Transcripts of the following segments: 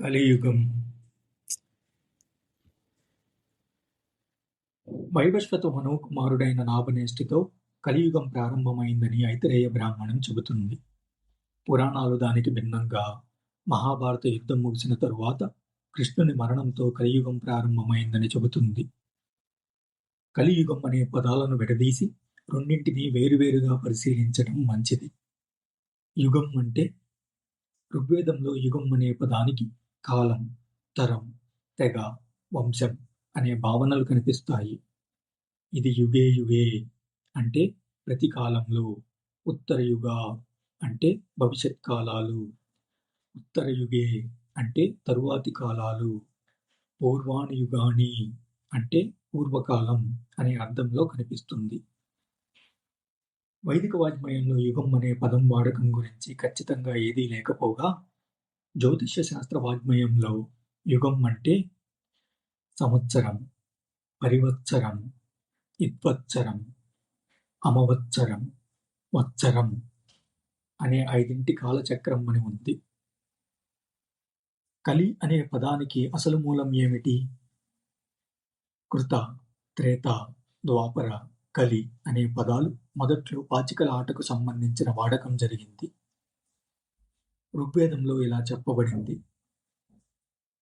కలియుగం. వైవస్వత మనోకుమారుడైన నాభనేష్టితో కలియుగం ప్రారంభమైందని ఐతిరేయ బ్రాహ్మణం చెబుతుంది. పురాణాలు దానికి భిన్నంగా మహాభారత యుద్ధం ముగిసిన తరువాత కృష్ణుని మరణంతో కలియుగం ప్రారంభమైందని చెబుతుంది. కలియుగం అనే పదాలను విడదీసి రెండింటినీ వేరువేరుగా పరిశీలించడం మంచిది. యుగం అంటే ఋగ్వేదంలో యుగం అనే పదానికి కాలం తరం తెగ వంశం అనే భావనలు కనిపిస్తాయి. ఇది యుగే యుగే అంటే ప్రతి కాలంలో ఉత్తర యుగ అంటే భవిష్యత్ కాలాలు ఉత్తర యుగే అంటే తరువాతి కాలాలు పూర్వాణి యుగాని అంటే పూర్వకాలం అనే అర్థంలో కనిపిస్తుంది. వైదిక వాజ్మయంలో యుగం అనే పదం వాడకం గురించి ఖచ్చితంగా ఏదీ లేకపోగా జ్యోతిష్య శాస్త్ర వాజ్మయంలో యుగం అంటే సంవత్సరం పరివత్సరం ఇత్వత్సరం అమవత్సరం వత్సరం అనే ఐదింటి కాలచక్రం అని ఉంది. కలి అనే పదానికి అసలు మూలం ఏమిటి? కృత త్రేత ద్వాపర కలి అనే పదాలు మొదట్లో పాచికల ఆటకు సంబంధించిన వాడకం జరిగింది. ఋగ్వేదంలో ఇలా చెప్పబడింది.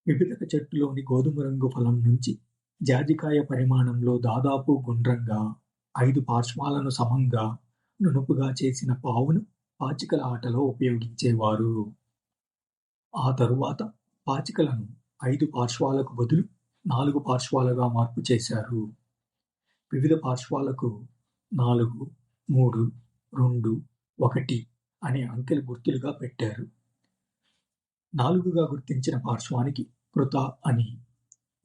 వివిధ చెట్టులోని గోధుమ రంగు ఫలం నుంచి జాజికాయ పరిమాణంలో దాదాపు గుండ్రంగా ఐదు పార్శ్వాలను సమంగా నునుపుగా చేసిన పావును పాచికల ఆటలో ఉపయోగించేవారు. ఆ తరువాత పాచికలను ఐదు పార్శ్వాలకు బదులు నాలుగు పార్శ్వాలుగా మార్పు చేశారు. వివిధ పార్శ్వాలకు నాలుగు మూడు రెండు ఒకటి అనే అంకెలు గుర్తులుగా పెట్టారు. నాలుగుగా గుర్తించిన పార్శ్వానికి కృత అని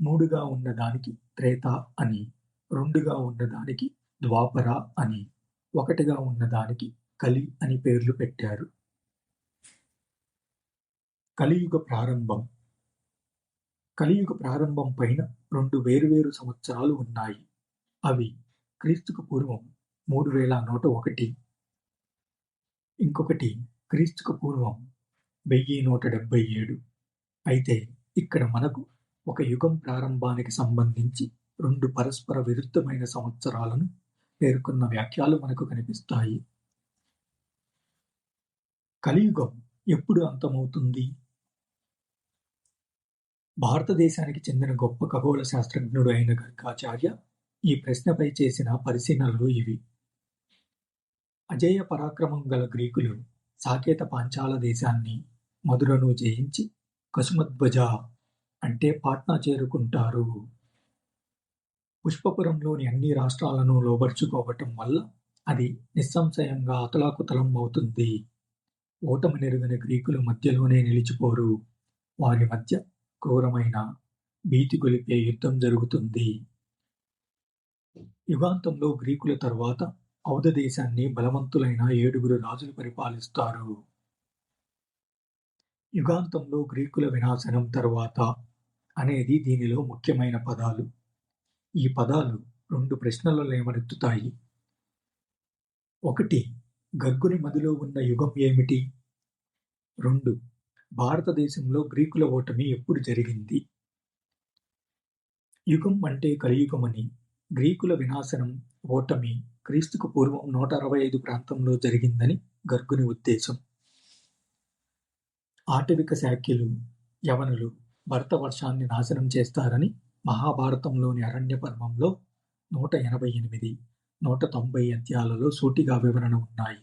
మూడుగా ఉన్నదానికి త్రేత అని రెండుగా ఉన్నదానికి ద్వాపర అని ఒకటిగా ఉన్నదానికి కలి అని పేర్లు పెట్టారు. కలియుగ ప్రారంభం. కలియుగ ప్రారంభం పైన రెండు వేరువేరు సంవత్సరాలు ఉన్నాయి. అవి క్రీస్తుకు పూర్వం మూడు వేల నూట ఒకటి. ఇంకొకటి క్రీస్తుకు పూర్వం వెయ్యి నూట డెబ్బై ఏడు. అయితే ఇక్కడ మనకు ఒక యుగం ప్రారంభానికి సంబంధించి రెండు పరస్పర విరుద్ధమైన సంవత్సరాలను పేర్కొన్న వ్యాఖ్యలు మనకు కనిపిస్తాయి. కలియుగం ఎప్పుడు అంతమవుతుంది? భారతదేశానికి చెందిన గొప్ప ఖగోళ శాస్త్రజ్ఞుడు అయిన గర్గాచార్య ఈ ప్రశ్నపై చేసిన పరిశీలనలు ఇవి. అజేయ పరాక్రమం గల గ్రీకులు సాకేత పాంచాల దేశాన్ని మధురను జయించి కసుమధ్వజ అంటే పాట్నా చేరుకుంటారు. పుష్పపురంలోని అన్ని రాష్ట్రాలను లోబర్చుకోవటం వల్ల అది నిస్సంశయంగా అతలాకుతలం అవుతుంది. ఓటమి నెరుగని గ్రీకులు మధ్యలోనే నిలిచిపోరు. వారి మధ్య క్రూరమైన భీతి గొలిపే యుద్ధం జరుగుతుంది. యుగాంతంలో గ్రీకుల తర్వాత ఔధ దేశాన్ని బలవంతులైన ఏడుగురు రాజులు పరిపాలిస్తారు. యుగాంతంలో గ్రీకుల వినాశనం తరువాత అనేది దీనిలో ముఖ్యమైన పదాలు. ఈ పదాలు రెండు ప్రశ్నలు లేవనెత్తుతాయి ఒకటి గర్గుని మదిలో ఉన్న యుగం ఏమిటి? రెండు భారతదేశంలో గ్రీకుల ఓటమి ఎప్పుడు జరిగింది? యుగం అంటే కలియుగమని గ్రీకుల వినాశనం ఓటమి క్రీస్తుకు పూర్వం నూట అరవై ఐదు ప్రాంతంలో జరిగిందని గర్గుని ఉద్దేశం. ఆటవిక శాఖ్యులు యవనులు భర్త వర్షాన్ని నాశనం చేస్తారని మహాభారతంలోని అరణ్య పర్వంలో నూట ఎనభై ఎనిమిది నూట తొంభై అధ్యాయాలలో సూటిగా వివరణ ఉన్నాయి.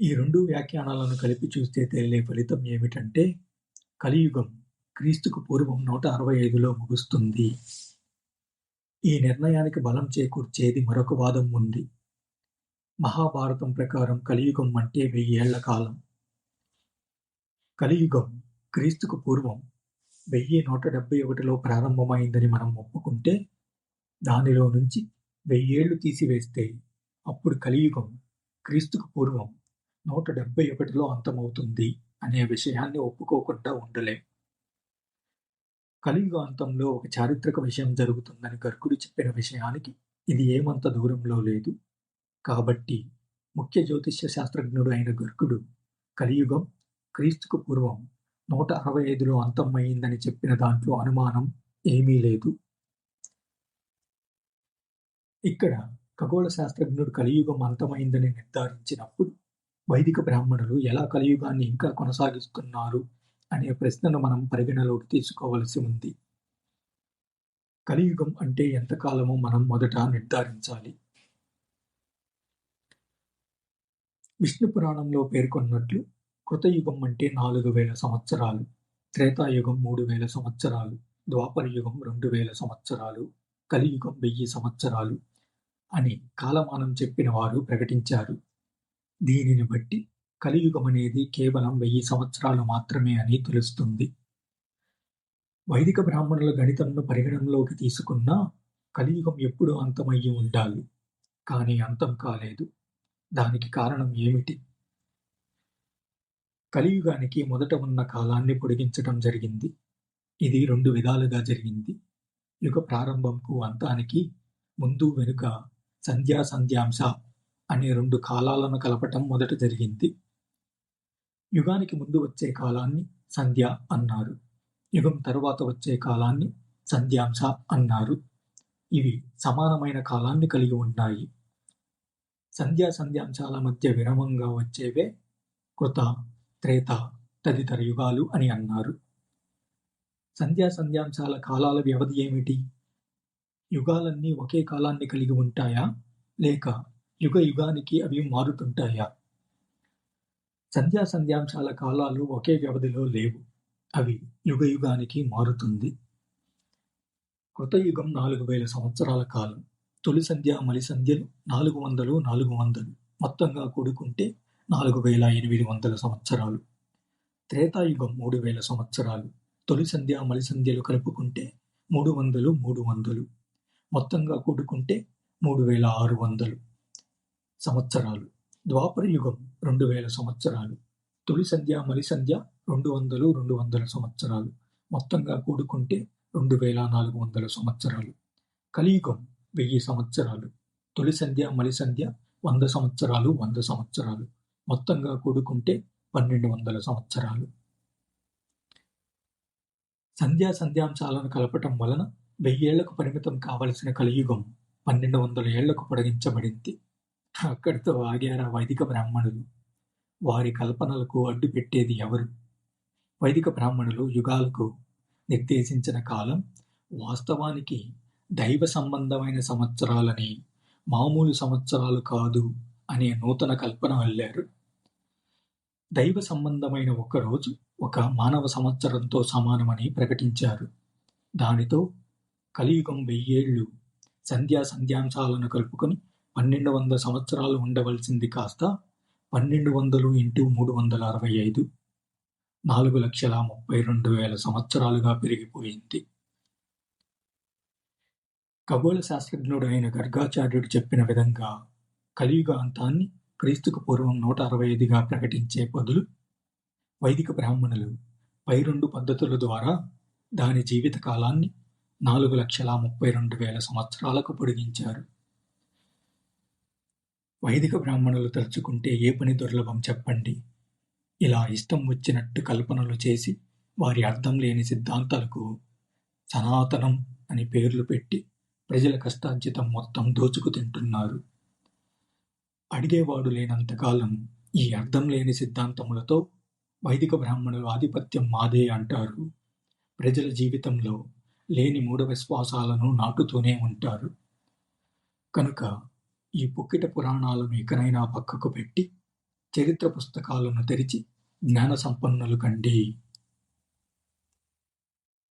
ఈ రెండు వ్యాఖ్యానాలను కలిపి చూస్తే తేలే ఫలితం ఏమిటంటే కలియుగం క్రీస్తుకు పూర్వం నూట అరవై ఐదులో ముగుస్తుంది. ఈ నిర్ణయానికి బలం చేకూర్చేది మరొక వాదం ఉంది. మహాభారతం ప్రకారం కలియుగం అంటే వెయ్యేళ్ళ కాలం. కలియుగం క్రీస్తుకు పూర్వం వెయ్యి నూట డెబ్బై ఒకటిలో ప్రారంభమైందని మనం ఒప్పుకుంటే దానిలో నుంచి వెయ్యేళ్ళు తీసివేస్తే అప్పుడు కలియుగం క్రీస్తుకు పూర్వం నూట డెబ్బై ఒకటిలో అంతమవుతుంది అనే విషయాన్ని ఒప్పుకోకుండా ఉండలేం. కలియుగ అంతంలో ఒక చారిత్రక విషయం జరుగుతుందని గర్గుడు చెప్పిన విషయానికి ఇది ఏమంత దూరంలో లేదు. కాబట్టి ముఖ్య జ్యోతిష్య శాస్త్రజ్ఞుడు అయిన గర్గుడు కలియుగం క్రీస్తుకు పూర్వం నూట అరవై ఐదులో అంతమయ్యిందని చెప్పిన దాంట్లో అనుమానం ఏమీ లేదు. ఇక్కడ ఖగోళ శాస్త్రజ్ఞుడు కలియుగం అంతమైందని నిర్ధారించినప్పుడు వైదిక బ్రాహ్మణులు ఎలా కలియుగాన్ని ఇంకా కొనసాగిస్తున్నారు అనే ప్రశ్నను మనం పరిగణలోకి తీసుకోవలసి ఉంది. కలియుగం అంటే ఎంతకాలమో మనం మొదట నిర్ధారించాలి. విష్ణు పురాణంలో పేర్కొన్నట్లు కృతయుగం అంటే నాలుగు వేల సంవత్సరాలు త్రేతాయుగం మూడు వేల సంవత్సరాలు ద్వాపర యుగం రెండు వేల సంవత్సరాలు కలియుగం వెయ్యి సంవత్సరాలు అని కాలమానం చెప్పిన వారు ప్రకటించారు. దీనిని బట్టి కలియుగం అనేది కేవలం వెయ్యి సంవత్సరాలు మాత్రమే అని తెలుస్తుంది. వైదిక బ్రాహ్మణుల గణితంను పరిగణనలోకి తీసుకున్నా కలియుగం ఎప్పుడు అంతమయ్యి ఉండాలి. కానీ అంతం కాలేదు. దానికి కారణం ఏమిటి? కలియుగానికి మొదట ఉన్న కాలాన్ని పొడిగించటం జరిగింది. ఇది రెండు విధాలుగా జరిగింది. యుగ ప్రారంభంకు అంతానికి ముందు వెనుక సంధ్యా సంధ్యాంశ అనే రెండు కాలాలను కలపటం మొదట జరిగింది. యుగానికి ముందు వచ్చే కాలాన్ని సంధ్య అన్నారు. యుగం తరువాత వచ్చే కాలాన్ని సంధ్యాంశ అన్నారు. ఇవి సమానమైన కాలాన్ని కలిగి ఉన్నాయి. సంధ్యా సంధ్యాంశాల మధ్య విరమంగా వచ్చేవే కృత త్రేత తదితర యుగాలు అని అన్నారు. సంధ్యా సంధ్యాంశాల కాలాల వ్యవధి ఏమిటి? యుగాలన్నీ ఒకే కాలాన్ని కలిగి ఉంటాయా? లేక యుగ యుగానికి అవి మారుతుంటాయా? సంధ్యా సంధ్యాంశాల కాలాలు ఒకే వ్యవధిలో లేవు. అవి యుగ యుగానికి మారుతుంది. కృతయుగం నాలుగు వేల సంవత్సరాల కాలం. తొలి సంధ్య మలి సంధ్యలు నాలుగు వందలు నాలుగు వందలు. మొత్తంగా కూడుకుంటే నాలుగు వేల ఎనిమిది వందల సంవత్సరాలు. త్రేతాయుగం మూడు వేల సంవత్సరాలు. తొలి సంధ్య మలి సంధ్యలు కలుపుకుంటే మూడు వందలు మూడు వందలు మొత్తంగా కూడుకుంటే మూడు వేల ఆరు వందలు సంవత్సరాలు. ద్వాపర యుగం రెండు వేల సంవత్సరాలు. తొలి సంధ్య మలి సంధ్య రెండు వందలు రెండు వందల సంవత్సరాలు. మొత్తంగా కూడుకుంటే రెండు వేల నాలుగు వందల సంవత్సరాలు. కలియుగం వెయ్యి సంవత్సరాలు. తొలి సంధ్య మలి సంధ్య వంద సంవత్సరాలు వంద సంవత్సరాలు. మొత్తంగా కూడుకుంటే పన్నెండు వందల సంవత్సరాలు. సంధ్యా సంధ్యాంశాలను కలపటం వలన వెయ్యేళ్ళకు పరిమితం కావలసిన కలియుగం పన్నెండు వందల ఏళ్ళకు పొడిగించబడింది. అక్కడితో ఆగారా వైదిక బ్రాహ్మణులు? వారి కల్పనలకు అడ్డు పెట్టేది ఎవరు? వైదిక బ్రాహ్మణులు యుగాలకు నిర్దేశించిన కాలం వాస్తవానికి దైవ సంబంధమైన సంవత్సరాలని మామూలు సంవత్సరాలు కాదు అనే నూతన కల్పన అల్లారు. దైవ సంబంధమైన ఒక రోజు ఒక మానవ సంవత్సరంతో సమానమని ప్రకటించారు. దానితో కలియుగం వెయ్యేళ్ళు సంధ్యా సంధ్యాంశాలను కలుపుకొని పన్నెండు వందల సంవత్సరాలు ఉండవలసింది కాస్త పన్నెండు వందలు ఇంటూ మూడు వందల అరవై ఐదు. నాలుగు లక్షల ముప్పై రెండు వేల సంవత్సరాలుగా పెరిగిపోయింది. ఖగోళ శాస్త్రజ్ఞుడు అయిన గర్గాచార్యుడు చెప్పిన విధంగా కలియుగ అంతాన్ని క్రీస్తుకు పూర్వం నూట అరవై ఐదుగా ప్రకటించే బదులు వైదిక బ్రాహ్మణులు పై రెండు పద్ధతుల ద్వారా దాని జీవిత కాలాన్ని నాలుగు లక్షల ముప్పై రెండు వేల సంవత్సరాలకు పొడిగించారు. వైదిక బ్రాహ్మణులు తలుచుకుంటే ఏ పని దుర్లభం చెప్పండి. ఇలా ఇష్టం వచ్చినట్టు కల్పనలు చేసి వారి అర్థం లేని సిద్ధాంతాలకు సనాతనం అని పేర్లు పెట్టి ప్రజల కష్టార్జితం మొత్తం దోచుకు తింటున్నారు. అడిగేవాడు లేనంతకాలం ఈ అర్థం లేని సిద్ధాంతములతో వైదిక బ్రాహ్మణులు ఆధిపత్యం మాదే అంటారు. ప్రజల జీవితంలో లేని మూఢ విశ్వాసాలను నాటుతూనే ఉంటారు. కనుక ఈ పుక్కిట పురాణాలను ఇకనైనా పక్కకు పెట్టి చరిత్ర పుస్తకాలను తెరిచి జ్ఞాన సంపన్నులు కండి.